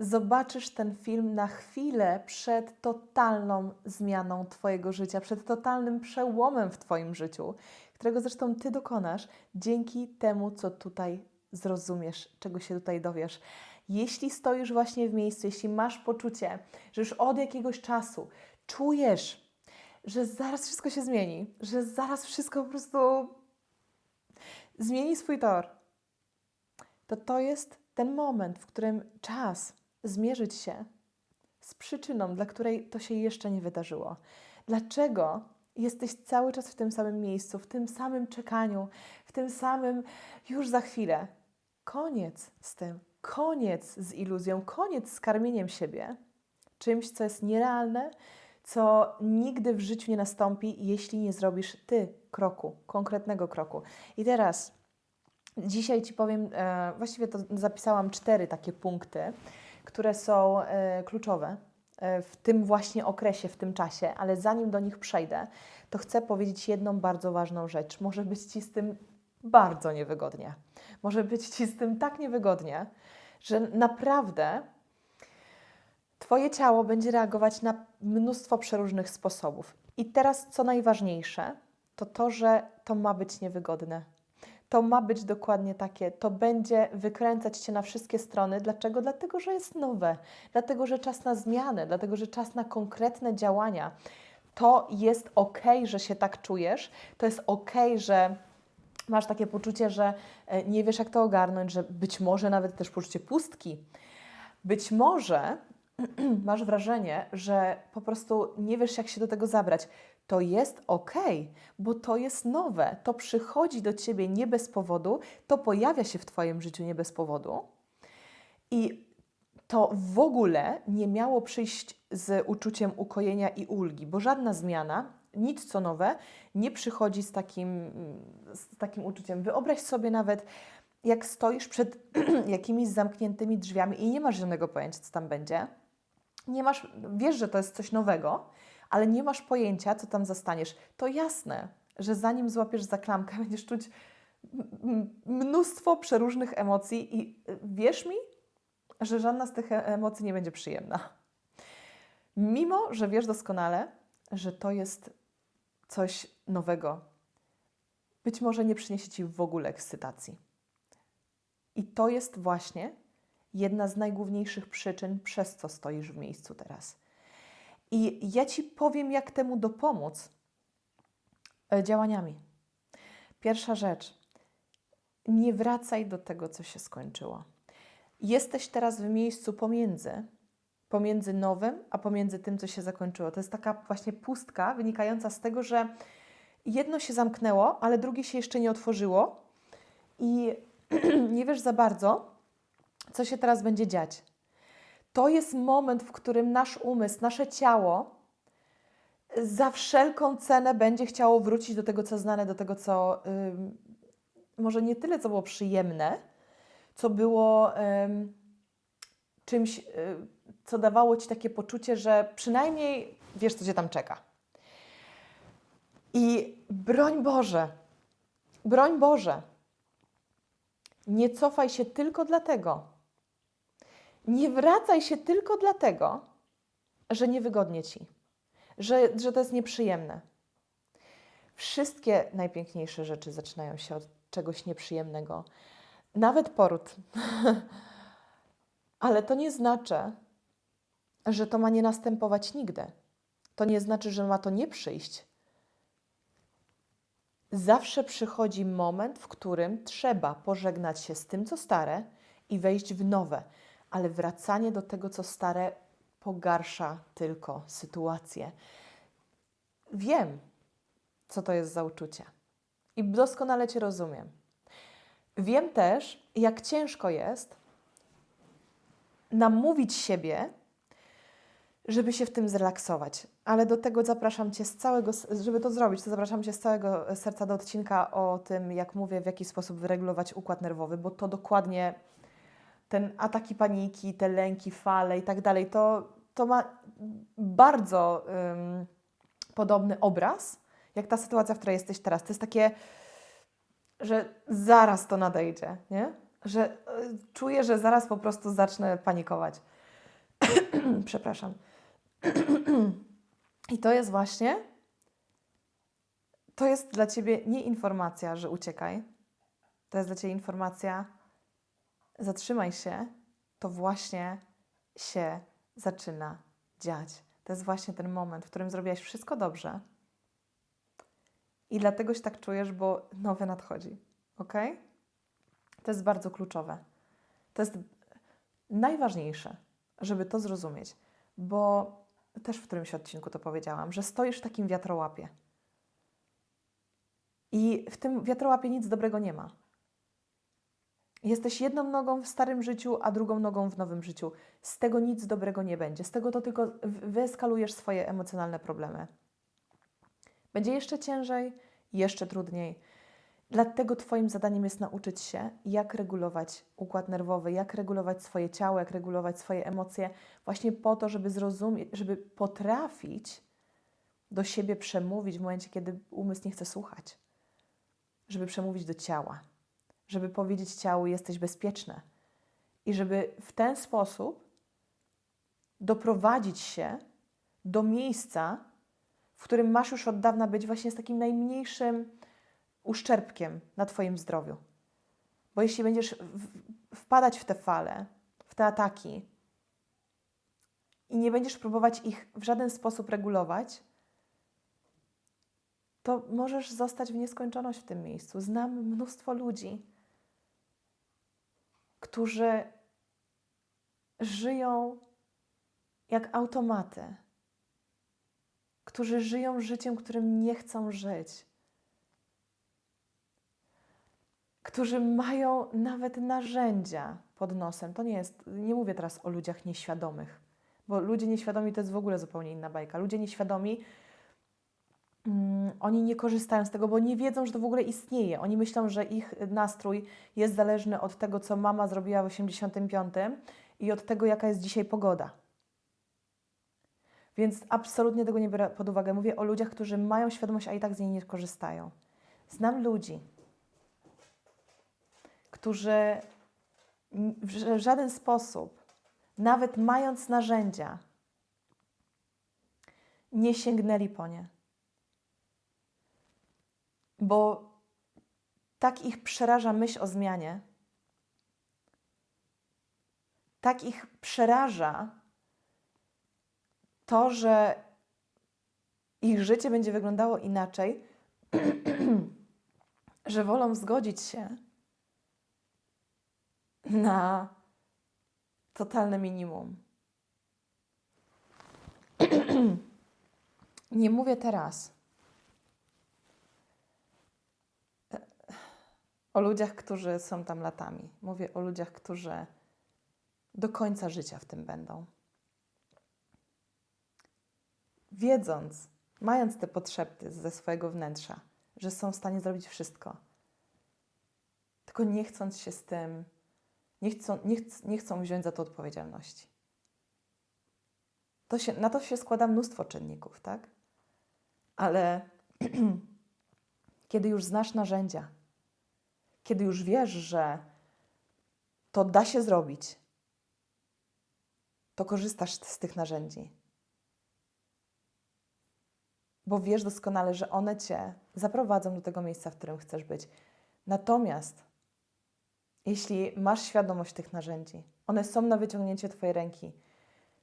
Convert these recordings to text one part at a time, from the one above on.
zobaczysz ten film na chwilę przed totalną zmianą Twojego życia, przed totalnym przełomem w Twoim życiu, którego zresztą Ty dokonasz dzięki temu, co tutaj zrozumiesz, czego się tutaj dowiesz. Jeśli stoisz właśnie w miejscu, jeśli masz poczucie, że już od jakiegoś czasu czujesz, że zaraz wszystko się zmieni, że zaraz wszystko po prostu zmieni swój tor, to to jest ten moment, w którym czas zmierzyć się z przyczyną, dla której to się jeszcze nie wydarzyło. Dlaczego jesteś cały czas w tym samym miejscu, w tym samym czekaniu, w tym samym już za chwilę? Koniec z tym, koniec z iluzją, koniec z karmieniem siebie czymś, co jest nierealne, co nigdy w życiu nie nastąpi, jeśli nie zrobisz ty kroku, konkretnego kroku. I teraz dzisiaj Ci powiem, e, właściwie to zapisałam cztery takie punkty, które są e, kluczowe e, w tym właśnie okresie, w tym czasie, ale zanim do nich przejdę, to chcę powiedzieć jedną bardzo ważną rzecz. Może być Ci z tym bardzo niewygodnie. Może być Ci z tym tak niewygodnie, że naprawdę Twoje ciało będzie reagować na mnóstwo przeróżnych sposobów. I teraz, co najważniejsze, to to, że to ma być niewygodne. To ma być dokładnie takie. To będzie wykręcać cię na wszystkie strony. Dlaczego? Dlatego, że jest nowe, dlatego, że czas na zmianę, dlatego, że czas na konkretne działania. To jest ok, że się tak czujesz, to jest ok, że masz takie poczucie, że e, nie wiesz, jak to ogarnąć, że być może nawet też poczucie pustki. Być może masz wrażenie, że po prostu nie wiesz, jak się do tego zabrać. To jest ok, bo to jest nowe. To przychodzi do ciebie nie bez powodu, to pojawia się w Twoim życiu nie bez powodu. I to w ogóle nie miało przyjść z uczuciem ukojenia i ulgi, bo żadna zmiana, nic co nowe, nie przychodzi z takim, z takim uczuciem. Wyobraź sobie nawet, jak stoisz przed jakimiś zamkniętymi drzwiami i nie masz żadnego pojęcia, co tam będzie nie masz, wiesz, że to jest coś nowego, ale nie masz pojęcia, co tam zastaniesz. To jasne, że zanim złapiesz za klamkę, będziesz czuć mnóstwo przeróżnych emocji i y, wierz mi, że żadna z tych e, emocji nie będzie przyjemna. Mimo, że wiesz doskonale, że to jest coś nowego, być może nie przyniesie ci w ogóle ekscytacji. I to jest właśnie jedna z najgłówniejszych przyczyn, przez co stoisz w miejscu teraz. I ja Ci powiem, jak temu dopomóc e, działaniami. Pierwsza rzecz. Nie wracaj do tego, co się skończyło. Jesteś teraz w miejscu pomiędzy, pomiędzy nowym, a pomiędzy tym, co się zakończyło. To jest taka właśnie pustka wynikająca z tego, że jedno się zamknęło, ale drugie się jeszcze nie otworzyło i nie wiesz za bardzo, co się teraz będzie dziać. To jest moment, w którym nasz umysł, nasze ciało za wszelką cenę będzie chciało wrócić do tego, co znane, do tego, co może nie tyle, co było przyjemne, co było czymś, yy, co dawało ci takie poczucie, że przynajmniej wiesz, co cię tam czeka. I broń Boże, broń Boże, nie cofaj się tylko dlatego, nie wracaj się tylko dlatego, że niewygodnie ci, że, że to jest nieprzyjemne. Wszystkie najpiękniejsze rzeczy zaczynają się od czegoś nieprzyjemnego, nawet poród. Ale to nie znaczy, że to ma nie następować nigdy. To nie znaczy, że ma to nie przyjść. Zawsze przychodzi moment, w którym trzeba pożegnać się z tym, co stare i wejść w nowe ale wracanie do tego, co stare, pogarsza tylko sytuację. Wiem, co to jest za uczucie i doskonale Cię rozumiem. Wiem też, jak ciężko jest namówić siebie, żeby się w tym zrelaksować. Ale do tego zapraszam Cię z całego, żeby to zrobić, to zapraszam Cię z całego serca do odcinka o tym, jak mówię, w jaki sposób wyregulować układ nerwowy, bo to dokładnie ten ataki paniki, te lęki, fale i tak dalej, to, to ma bardzo um, podobny obraz, jak ta sytuacja, w której jesteś teraz. To jest takie, że zaraz to nadejdzie, nie? Że y, czuję, że zaraz po prostu zacznę panikować. Przepraszam. I to jest właśnie, to jest dla ciebie nie informacja, że uciekaj. To jest dla ciebie informacja, zatrzymaj się, to właśnie się zaczyna dziać. To jest właśnie ten moment, w którym zrobiłaś wszystko dobrze. I dlatego się tak czujesz, bo nowe nadchodzi. Ok? To jest bardzo kluczowe. To jest najważniejsze, żeby to zrozumieć, bo też w którymś odcinku to powiedziałam, że stoisz w takim wiatrołapie. I w tym wiatrołapie nic dobrego nie ma. Jesteś jedną nogą w starym życiu, a drugą nogą w nowym życiu. Z tego nic dobrego nie będzie. Z tego to tylko wyeskalujesz swoje emocjonalne problemy. Będzie jeszcze ciężej, jeszcze trudniej. Dlatego Twoim zadaniem jest nauczyć się, jak regulować układ nerwowy, jak regulować swoje ciało, jak regulować swoje emocje, właśnie po to, żeby zrozumieć, żeby potrafić do siebie przemówić w momencie, kiedy umysł nie chce słuchać. Żeby przemówić do ciała, żeby powiedzieć ciału, jesteś bezpieczne. I żeby w ten sposób doprowadzić się do miejsca, w którym masz już od dawna być, właśnie z takim najmniejszym uszczerbkiem na Twoim zdrowiu. Bo jeśli będziesz wpadać w te fale, w te ataki i nie będziesz próbować ich w żaden sposób regulować, to możesz zostać w nieskończoność w tym miejscu. Znam mnóstwo ludzi, którzy żyją jak automaty, którzy żyją życiem, którym nie chcą żyć którzy mają nawet narzędzia pod nosem. To nie jest, nie mówię teraz o ludziach nieświadomych, bo ludzie nieświadomi to jest w ogóle zupełnie inna bajka. Ludzie nieświadomi, oni nie korzystają z tego, bo nie wiedzą, że to w ogóle istnieje. Oni myślą, że ich nastrój jest zależny od tego, co mama zrobiła w 85 i od tego, jaka jest dzisiaj pogoda. Więc absolutnie tego nie biorę pod uwagę. Mówię o ludziach, którzy mają świadomość, a i tak z niej nie korzystają. Znam ludzi, którzy w żaden sposób, nawet mając narzędzia, nie sięgnęli po nie. Bo tak ich przeraża myśl o zmianie, tak ich przeraża to, że ich życie będzie wyglądało inaczej, że wolą zgodzić się na totalne minimum. Nie mówię teraz o ludziach, którzy są tam latami. Mówię o ludziach, którzy do końca życia w tym będą. Wiedząc, mając te potrzeby ze swojego wnętrza, że są w stanie zrobić wszystko, tylko nie chcąc się z tym nie chcą, nie, nie chcą wziąć za to odpowiedzialności. To się, na to się składa mnóstwo czynników, tak? Ale kiedy już znasz narzędzia, kiedy już wiesz, że to da się zrobić, to korzystasz z tych narzędzi. Bo wiesz doskonale, że one cię zaprowadzą do tego miejsca, w którym chcesz być. Natomiast jeśli masz świadomość tych narzędzi, one są na wyciągnięcie Twojej ręki,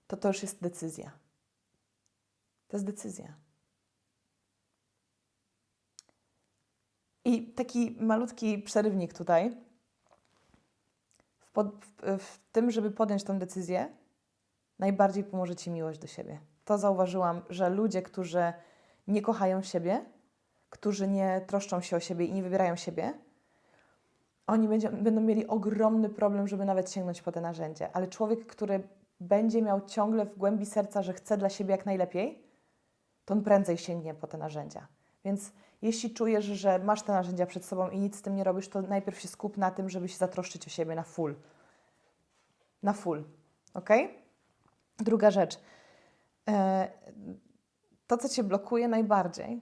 to to już jest decyzja. To jest decyzja. I taki malutki przerywnik tutaj. W, pod, w, w tym, żeby podjąć tę decyzję, najbardziej pomoże Ci miłość do siebie. To zauważyłam, że ludzie, którzy nie kochają siebie, którzy nie troszczą się o siebie i nie wybierają siebie, oni będzie, będą mieli ogromny problem, żeby nawet sięgnąć po te narzędzie. Ale człowiek, który będzie miał ciągle w głębi serca, że chce dla siebie jak najlepiej, to on prędzej sięgnie po te narzędzia. Więc jeśli czujesz, że masz te narzędzia przed sobą i nic z tym nie robisz, to najpierw się skup na tym, żeby się zatroszczyć o siebie na full. Na full. Ok? Druga rzecz. E, to, co Cię blokuje najbardziej,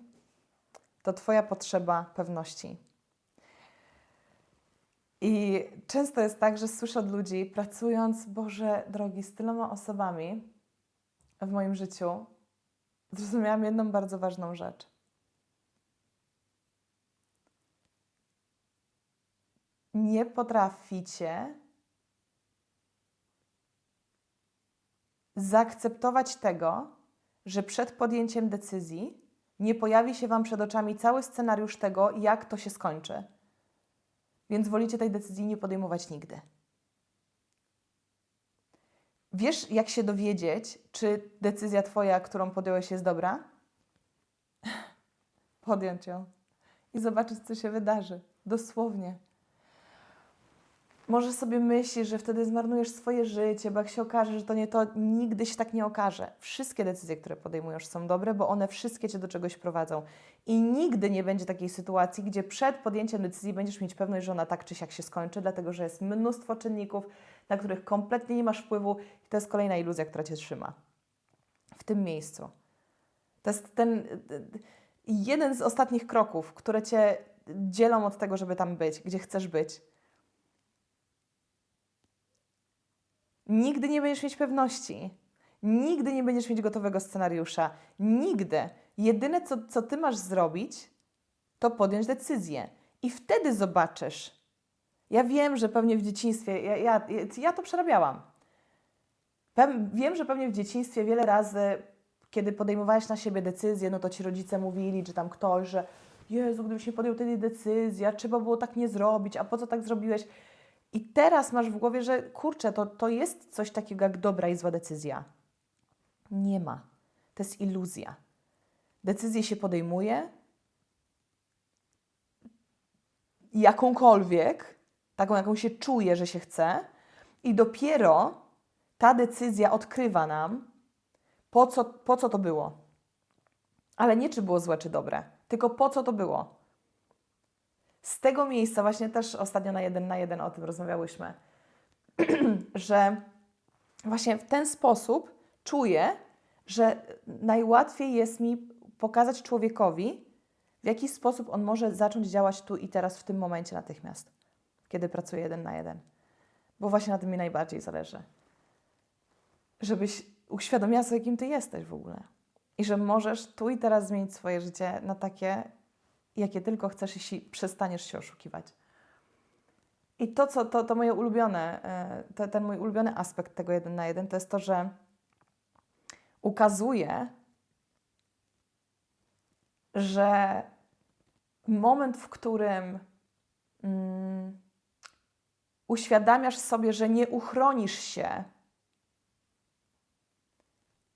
to Twoja potrzeba pewności. I często jest tak, że słyszę od ludzi, pracując, Boże drogi, z tyloma osobami w moim życiu, zrozumiałam jedną bardzo ważną rzecz. Nie potraficie zaakceptować tego, że przed podjęciem decyzji nie pojawi się Wam przed oczami cały scenariusz tego, jak to się skończy. Więc wolicie tej decyzji nie podejmować nigdy. Wiesz, jak się dowiedzieć, czy decyzja Twoja, którą podjąłeś, jest dobra? Podjąć ją i zobaczyć, co się wydarzy. Dosłownie. Może sobie myślisz, że wtedy zmarnujesz swoje życie, bo jak się okaże, że to nie to, nigdy się tak nie okaże. Wszystkie decyzje, które podejmujesz, są dobre, bo one wszystkie cię do czegoś prowadzą. I nigdy nie będzie takiej sytuacji, gdzie przed podjęciem decyzji będziesz mieć pewność, że ona tak czy siak się skończy, dlatego że jest mnóstwo czynników, na których kompletnie nie masz wpływu, i to jest kolejna iluzja, która cię trzyma w tym miejscu. To jest ten jeden z ostatnich kroków, które cię dzielą od tego, żeby tam być, gdzie chcesz być. Nigdy nie będziesz mieć pewności. Nigdy nie będziesz mieć gotowego scenariusza. Nigdy. Jedyne, co, co ty masz zrobić, to podjąć decyzję. I wtedy zobaczysz. Ja wiem, że pewnie w dzieciństwie, ja, ja, ja to przerabiałam. Wiem, że pewnie w dzieciństwie wiele razy, kiedy podejmowałeś na siebie decyzję, no to ci rodzice mówili, czy tam ktoś, że Jezu, gdybyś nie podjął tej decyzji, a trzeba było tak nie zrobić, a po co tak zrobiłeś? I teraz masz w głowie, że kurczę, to, to jest coś takiego jak dobra i zła decyzja. Nie ma. To jest iluzja. Decyzję się podejmuje, jakąkolwiek, taką, jaką się czuje, że się chce, i dopiero ta decyzja odkrywa nam, po co, po co to było. Ale nie czy było złe, czy dobre, tylko po co to było. Z tego miejsca, właśnie też ostatnio na jeden na jeden o tym rozmawiałyśmy, że właśnie w ten sposób czuję, że najłatwiej jest mi pokazać człowiekowi, w jaki sposób on może zacząć działać tu i teraz, w tym momencie natychmiast, kiedy pracuje jeden na jeden. Bo właśnie na tym mi najbardziej zależy. Żebyś uświadomiła sobie, kim ty jesteś w ogóle. I że możesz tu i teraz zmienić swoje życie na takie, jakie tylko chcesz, jeśli przestaniesz się oszukiwać. I to, co to, to moje ulubione, e, to, ten mój ulubiony aspekt tego jeden na jeden, to jest to, że ukazuje, że moment, w którym mm, uświadamiasz sobie, że nie uchronisz się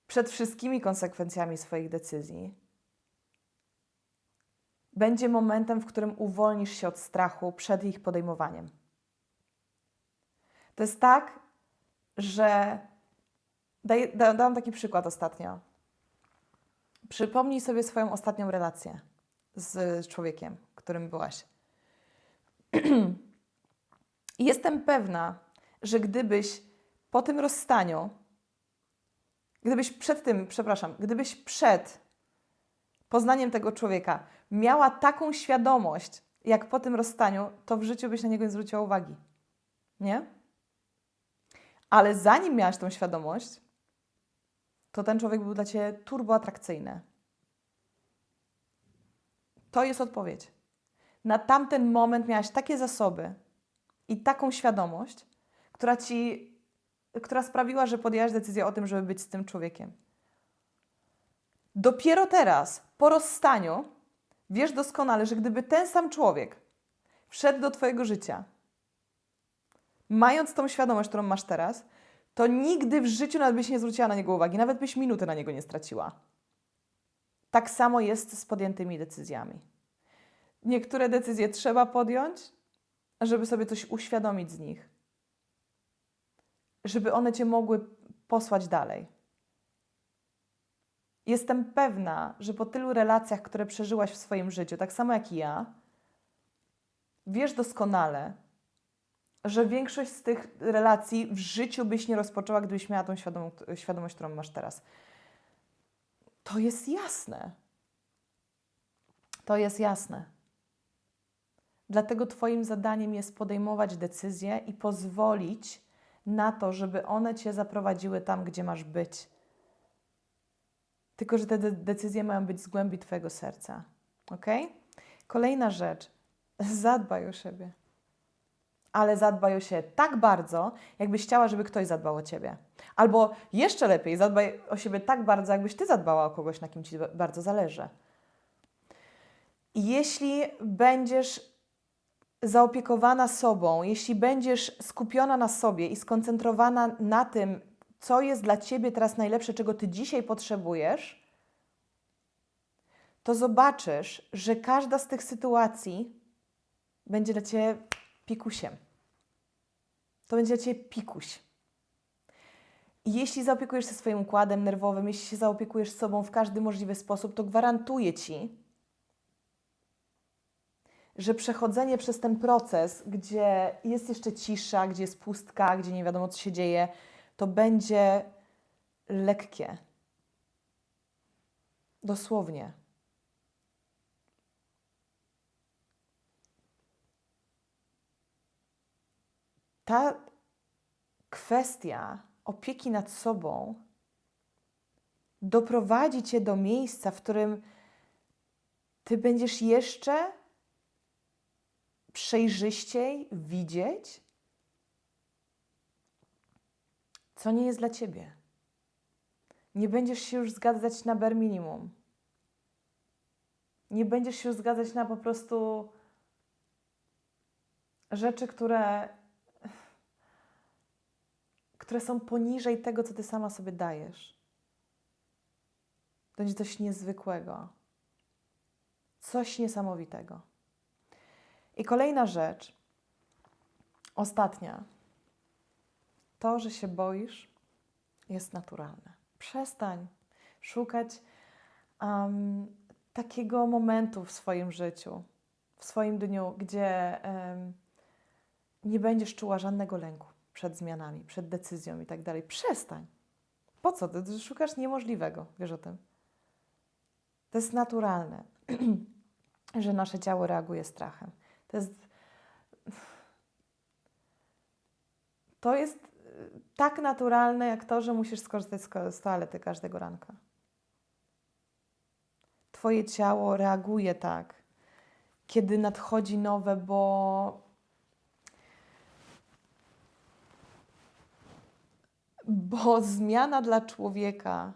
przed wszystkimi konsekwencjami swoich decyzji, będzie momentem, w którym uwolnisz się od strachu przed ich podejmowaniem. To jest tak, że daj, da, dałam taki przykład ostatnio. Przypomnij sobie swoją ostatnią relację z człowiekiem, którym byłaś. Jestem pewna, że gdybyś po tym rozstaniu, gdybyś przed tym, przepraszam, gdybyś przed poznaniem tego człowieka miała taką świadomość, jak po tym rozstaniu, to w życiu byś na niego nie zwróciła uwagi. Nie? Ale zanim miałaś tą świadomość, to ten człowiek był dla ciebie turbo atrakcyjny. To jest odpowiedź. Na tamten moment miałaś takie zasoby i taką świadomość, która ci, która sprawiła, że podjęłaś decyzję o tym, żeby być z tym człowiekiem. Dopiero teraz, po rozstaniu, wiesz doskonale, że gdyby ten sam człowiek wszedł do Twojego życia, mając tą świadomość, którą masz teraz, to nigdy w życiu nawet byś nie zwróciła na niego uwagi, nawet byś minuty na niego nie straciła. Tak samo jest z podjętymi decyzjami. Niektóre decyzje trzeba podjąć, żeby sobie coś uświadomić z nich, żeby one cię mogły posłać dalej. Jestem pewna, że po tylu relacjach, które przeżyłaś w swoim życiu, tak samo jak i ja, wiesz doskonale, że większość z tych relacji w życiu byś nie rozpoczęła, gdybyś miała tą świadomość, którą masz teraz. To jest jasne. To jest jasne. Dlatego Twoim zadaniem jest podejmować decyzje i pozwolić na to, żeby one Cię zaprowadziły tam, gdzie masz być. Tylko, że te de- decyzje mają być z głębi Twojego serca. Ok? Kolejna rzecz. Zadbaj o siebie. Ale zadbaj o siebie tak bardzo, jakbyś chciała, żeby ktoś zadbał o Ciebie. Albo jeszcze lepiej, zadbaj o siebie tak bardzo, jakbyś Ty zadbała o kogoś, na kim Ci ba- bardzo zależy. Jeśli będziesz zaopiekowana sobą, jeśli będziesz skupiona na sobie i skoncentrowana na tym, co jest dla ciebie teraz najlepsze, czego ty dzisiaj potrzebujesz, to zobaczysz, że każda z tych sytuacji będzie dla ciebie pikusiem. To będzie dla ciebie pikuś. Jeśli zaopiekujesz się swoim układem nerwowym, jeśli się zaopiekujesz sobą w każdy możliwy sposób, to gwarantuję ci, że przechodzenie przez ten proces, gdzie jest jeszcze cisza, gdzie jest pustka, gdzie nie wiadomo, co się dzieje, to będzie lekkie. Dosłownie. Ta kwestia opieki nad sobą doprowadzi cię do miejsca, w którym ty będziesz jeszcze przejrzyściej widzieć, co nie jest dla ciebie. Nie będziesz się już zgadzać na bare minimum. Nie będziesz się już zgadzać na po prostu rzeczy, które, które są poniżej tego, co ty sama sobie dajesz. To będzie coś niezwykłego. Coś niesamowitego. I kolejna rzecz, ostatnia. To, że się boisz, jest naturalne. Przestań szukać um, takiego momentu w swoim życiu, w swoim dniu, gdzie um, nie będziesz czuła żadnego lęku przed zmianami, przed decyzją i tak dalej. Przestań. Po co? Ty szukasz niemożliwego, wiesz o tym. To jest naturalne, że nasze ciało reaguje strachem. To jest, to jest tak naturalne, jak to, że musisz skorzystać z, toalety każdego ranka. Twoje ciało reaguje tak, kiedy nadchodzi nowe, bo. Bo zmiana dla człowieka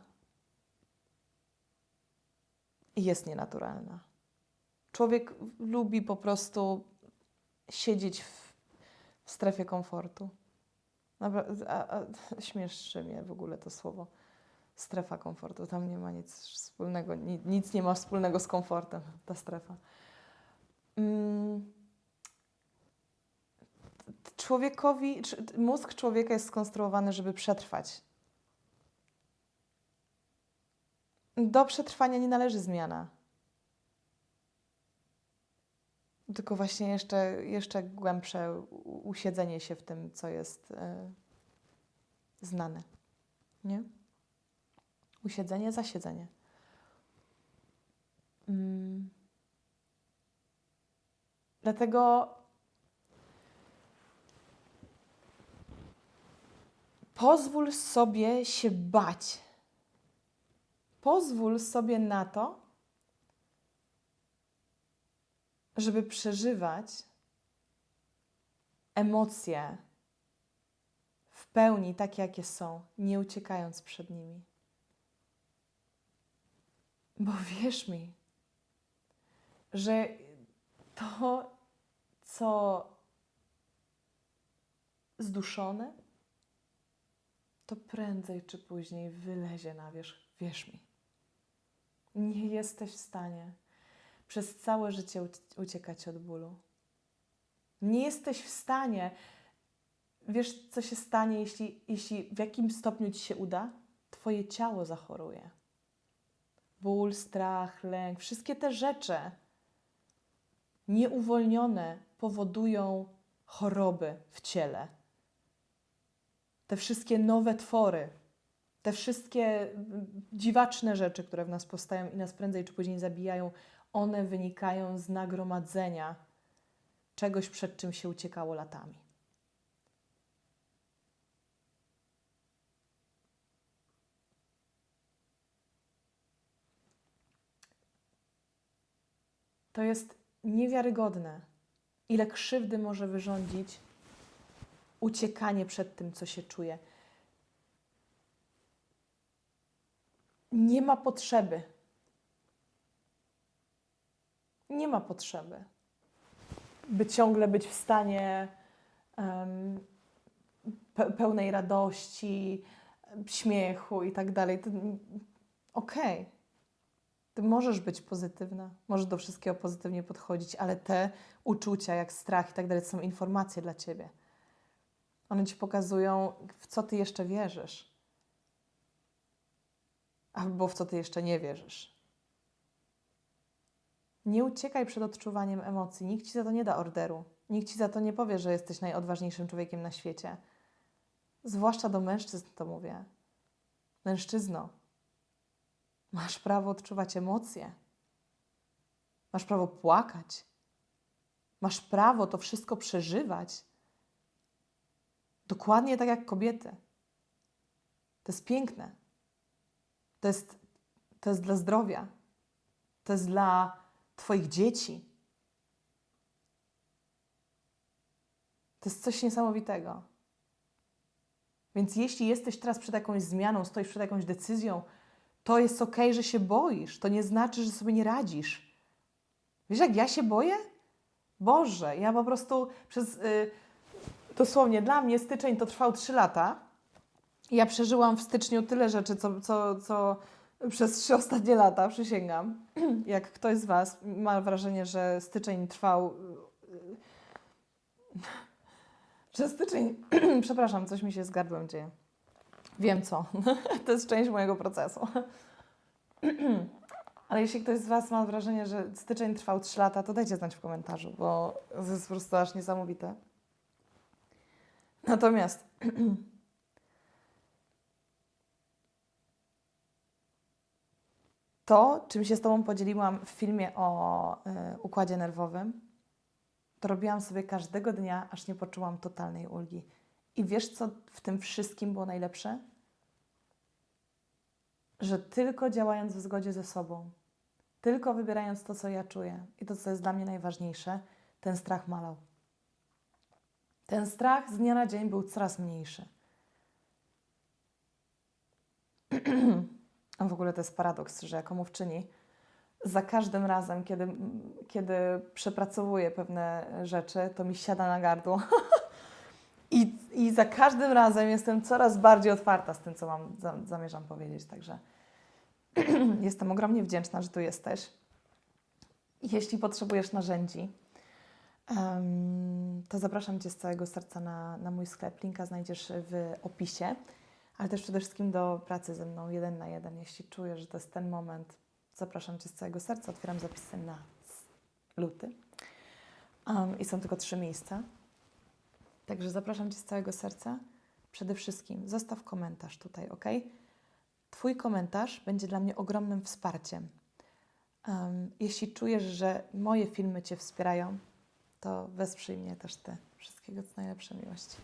jest nienaturalna. Człowiek lubi po prostu siedzieć w, w strefie komfortu. A, a, mnie w ogóle to słowo. Strefa komfortu. Tam nie ma nic wspólnego, ni, nic nie ma wspólnego z komfortem, ta strefa. Mm. Człowiekowi, mózg człowieka jest skonstruowany, żeby przetrwać. Do przetrwania nie należy zmiana. Tylko właśnie jeszcze, jeszcze głębsze usiedzenie się w tym, co jest e, znane. Nie? Usiedzenie, zasiedzenie. Mm. Dlatego pozwól sobie się bać. Pozwól sobie na to, żeby przeżywać emocje w pełni takie, jakie są, nie uciekając przed nimi. Bo wierz mi, że to, co zduszone, to prędzej czy później wylezie na wierzch. Wierz mi. Nie jesteś w stanie przez całe życie uc- uciekać od bólu. Nie jesteś w stanie. Wiesz, co się stanie, jeśli, jeśli w jakim stopniu ci się uda? Twoje ciało zachoruje. Ból, strach, lęk, wszystkie te rzeczy nieuwolnione powodują choroby w ciele. Te wszystkie nowe twory, te wszystkie mm, dziwaczne rzeczy, które w nas powstają i nas prędzej czy później zabijają, one wynikają z nagromadzenia czegoś, przed czym się uciekało latami. To jest niewiarygodne, ile krzywdy może wyrządzić uciekanie przed tym, co się czuje. Nie ma potrzeby. Nie ma potrzeby, by ciągle być w stanie pe- pełnej radości, śmiechu i tak dalej. Okej. Ty możesz być pozytywna, możesz do wszystkiego pozytywnie podchodzić, ale te uczucia, jak strach i tak dalej, to są informacje dla ciebie. One ci pokazują, w co ty jeszcze wierzysz, albo w co ty jeszcze nie wierzysz. Nie uciekaj przed odczuwaniem emocji. Nikt ci za to nie da orderu. Nikt ci za to nie powie, że jesteś najodważniejszym człowiekiem na świecie. Zwłaszcza do mężczyzn to mówię. Mężczyzno, masz prawo odczuwać emocje. Masz prawo płakać. Masz prawo to wszystko przeżywać. Dokładnie tak jak kobiety. To jest piękne. To jest, to jest dla zdrowia. To jest dla Twoich dzieci. To jest coś niesamowitego. Więc jeśli jesteś teraz przed jakąś zmianą, stoisz przed jakąś decyzją, to jest ok, że się boisz. To nie znaczy, że sobie nie radzisz. Wiesz, jak ja się boję? Boże, ja po prostu przez. Y, dosłownie dla mnie styczeń to trwał 3 lata. Ja przeżyłam w styczniu tyle rzeczy, co, co, co przez trzy ostatnie lata, przysięgam. Jak ktoś z Was ma wrażenie, że styczeń trwał. Że styczeń. Przepraszam, coś mi się z gardłem dzieje. Wiem co. to jest część mojego procesu. Ale jeśli ktoś z Was ma wrażenie, że styczeń trwał 3 lata, to dajcie znać w komentarzu, bo to jest po prostu aż niesamowite. Natomiast to, czym się z Tobą podzieliłam w filmie o y, układzie nerwowym, to robiłam sobie każdego dnia, aż nie poczułam totalnej ulgi. I wiesz, co w tym wszystkim było najlepsze? Że tylko działając w zgodzie ze sobą, tylko wybierając to, co ja czuję i to, co jest dla mnie najważniejsze, ten strach malał. Ten strach z dnia na dzień był coraz mniejszy. A w ogóle to jest paradoks, że jako mówczyni za każdym razem, kiedy, kiedy przepracowuję pewne rzeczy, to mi siada na gardło. I, I za każdym razem jestem coraz bardziej otwarta z tym, co mam, za, zamierzam powiedzieć. Także jestem ogromnie wdzięczna, że tu jesteś. Jeśli potrzebujesz narzędzi, to zapraszam Cię z całego serca na, na mój sklep. Linka znajdziesz w opisie, ale też przede wszystkim do pracy ze mną jeden na jeden. Jeśli czujesz, że to jest ten moment, zapraszam Cię z całego serca. Otwieram zapisy na luty um, i są tylko trzy miejsca. Także zapraszam Cię z całego serca. Przede wszystkim zostaw komentarz tutaj, ok? Twój komentarz będzie dla mnie ogromnym wsparciem. Um, jeśli czujesz, że moje filmy Cię wspierają, to wesprzyj mnie też Ty. Wszystkiego co najlepsze miłości.